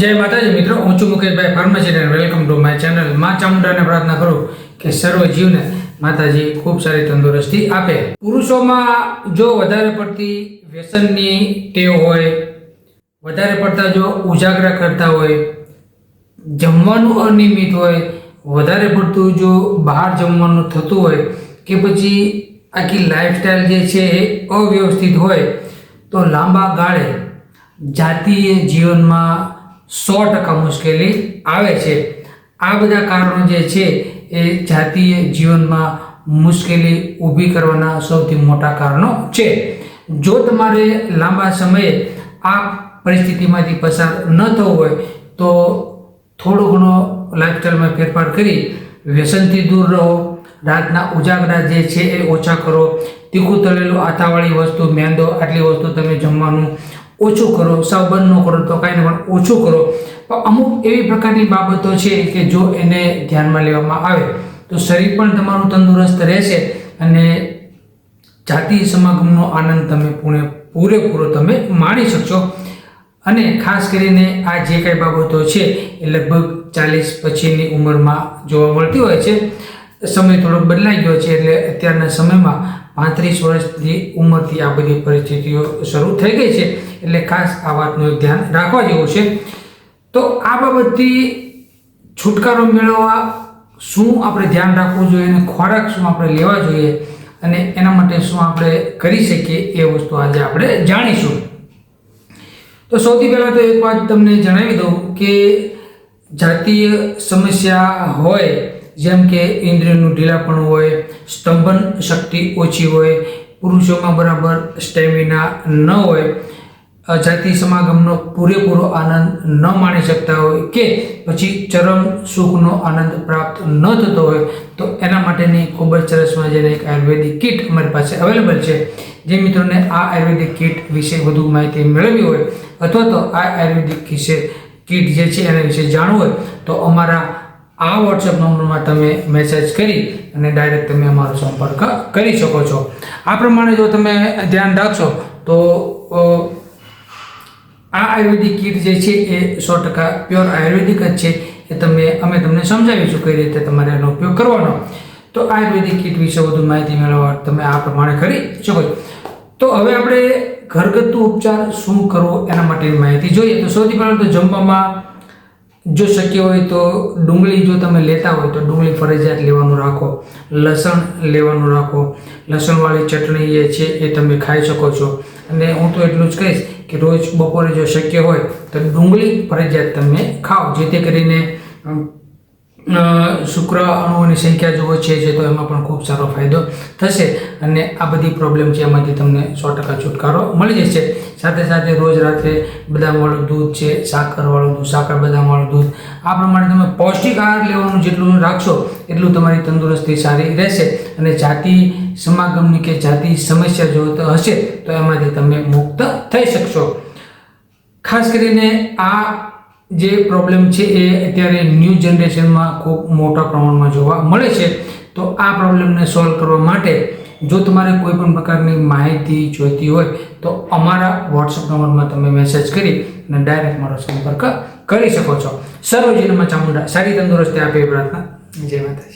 જય માતાજી મિત્રો, હું છું મુકેશભાઈ ફાર્મસી અને વેલકમ ટુ માય ચેનલ. માં ચામુંડાને પ્રાર્થના કરું કે સર્વ જીવને માતાજી ખૂબ સારી તંદુરસ્તી આપે. પુરુષોમાં જો વધારે પડતી વ્યસનની ટેવ હોય, વધારે પડતા જો ઉજાગરા કરતા હોય, જમવાનું અનિયમિત હોય, વધારે પડતું જો બહાર જમવાનું થતું હોય કે પછી આખી લાઈફસ્ટાઈલ જે છે એ અવ્યવસ્થિત હોય, તો લાંબા ગાળે જાતીય જીવનમાં સો ટકા મુશ્કેલી આવે છે. આ બધા કારણો જે છે એ જાતીય જીવનમાં મુશ્કેલી ઊભી કરવાના સૌથી મોટા કારણો છે. જો તમારે લાંબા સમયે આ પરિસ્થિતિમાંથી પસાર ન થવું હોય, તો થોડો ઘણો લાઇફસ્ટાઈલમાં ફેરફાર કરી વ્યસનથી દૂર રહો. રાતના ઉજાગરા જે છે એ ઓછા કરો. તીખું તળેલું આથાવાળી વસ્તુ, મેંદો, આટલી વસ્તુ તમે જમવાનું ઓછું કરો સાવ બંધ ન કરો તો કાંઈ પણ ઓછું કરો. અમુક એવી પ્રકારની બાબતો છે કે જો એને ધ્યાનમાં લેવામાં આવે, તો શરીર પણ તમારું તંદુરસ્ત રહેશે અને જાતિ સમાગમનો આનંદ તમે પૂણે, પૂરેપૂરો તમે માણી શકશો. અને ખાસ કરીને આ જે કાંઈ બાબતો છે એ લગભગ ચાલીસ પછીની ઉંમરમાં જોવા મળતી હોય છે. સમય થોડોક બદલાઈ ગયો છે એટલે અત્યારના સમયમાં પાંત્રીસ વર્ષની ઉંમરથી આ બધી પરિસ્થિતિઓ શરૂ થઈ ગઈ છે. એટલે ખાસ આ વાતનું ધ્યાન રાખવા જેવું છે. તો આ બાબતથી છુટકારો મેળવવા શું આપણે ધ્યાન રાખવું જોઈએ અને ખોરાક શું આપણે લેવા જોઈએ અને એના માટે શું આપણે કરી શકીએ એ વસ્તુ આજે આપણે જાણીશું. તો સૌથી પહેલાં તો એક વાત તમને જણાવી દઉં કે જાતીય સમસ્યા હોય જેમ કે ઇન્દ્રિયનું ઢીલાપણું હોય, સ્તંભન શક્તિ ઓછી હોય, પુરુષોમાં બરાબર સ્ટેમિના ન હોય, જાતિ સમાગમનો પૂરેપૂરો આનંદ ન માણી શકતા હોય કે પછી ચરમ સુખનો આનંદ પ્રાપ્ત ન થતો હોય, તો એના માટેની ખૂબ જ સરસ મજાની એક આયુર્વેદિક કિટ અમારી પાસે અવેલેબલ છે. જે મિત્રોને આ આયુર્વેદિક કિટ વિશે વધુ માહિતી મેળવવી હોય અથવા તો આ આયુર્વેદિક વિશે કિટ જે છે એના વિશે જાણવું હોય, તો અમારા આ વોટ્સએપ નંબરમાં તમે મેસેજ કરી અને ડાયરેક્ટ તમે અમારો સંપર્ક કરી શકો છો. આ પ્રમાણે જો તમે ધ્યાન રાખશો તો આ આયુર્વેદિક કીટ જે છે એ સો ટકા પ્યોર આયુર્વેદિક જ છે. એ તમે, અમે તમને સમજાવીશું કઈ રીતે તમારે એનો ઉપયોગ કરવાનો. તો આયુર્વેદિક કીટ વિશે વધુ માહિતી મેળવવા તમે આ પ્રમાણે કરી શકો તો હવે આપણે ઘરગથ્થુ ઉપચાર શું કરવો એના માટેની માહિતી જોઈએ. તો સૌથી પહેલાં તો જમવામાં જો શક્ય હોય તો ડુંગળી જો તમે લેતા હોય તો ડુંગળી ફરજિયાત લેવાનું રાખો. લસણ લેવાનું રાખો. લસણવાળી ચટણી જે છે એ તમે ખાઈ શકો છો. અને હું તો એટલું જ કહીશ કે રોજ બપોરે જો શક્ય હોય તો ડુંગળી ફરજિયાત તમે ખાઓ, જેથી કરીને શુક્ર અણુઓની સંખ્યા જુઓ, છે જે તો એમાં પણ ખૂબ સારો ફાયદો થશે. અને આ બધી પ્રોબ્લેમ છે, એમાંથી તમને સો ટકા છુટકારો મળી જશે. સાથે સાથે રોજ રાત્રે બદામવાળું દૂધ છે, સાકરવાળું દૂધ, સાકર બદામવાળું દૂધ, આ પ્રમાણે તમે પૌષ્ટિક આહાર લેવાનું જેટલું રાખશો, એટલું તમારી તંદુરસ્તી સારી રહેશે. અને જાતિ સમાગમની કે જાતિ સમસ્યા જો હશે, તો એમાંથી તમે મુક્ત થઈ શકશો. ખાસ કરીને આ જે પ્રોબ્લેમ છે એ અત્યારે ન્યૂ જનરેશનમાં ખૂબ મોટા પ્રમાણમાં જોવા મળે છે. તો આ પ્રોબ્લેમને સોલ્વ કરવા માટે જો તમારે કોઈ પણ પ્રકારની માહિતી જોઈતી હોય, તો અમારા વોટ્સઅપ નંબરમાં તમે મેસેજ કરી અને ડાયરેક્ટ મારો સંપર્ક કરી શકો છો. સર્વજીવનમાં ચામુંડા, સારી તંદુરસ્તી આપે પ્રાર્થના. જય માતાજી.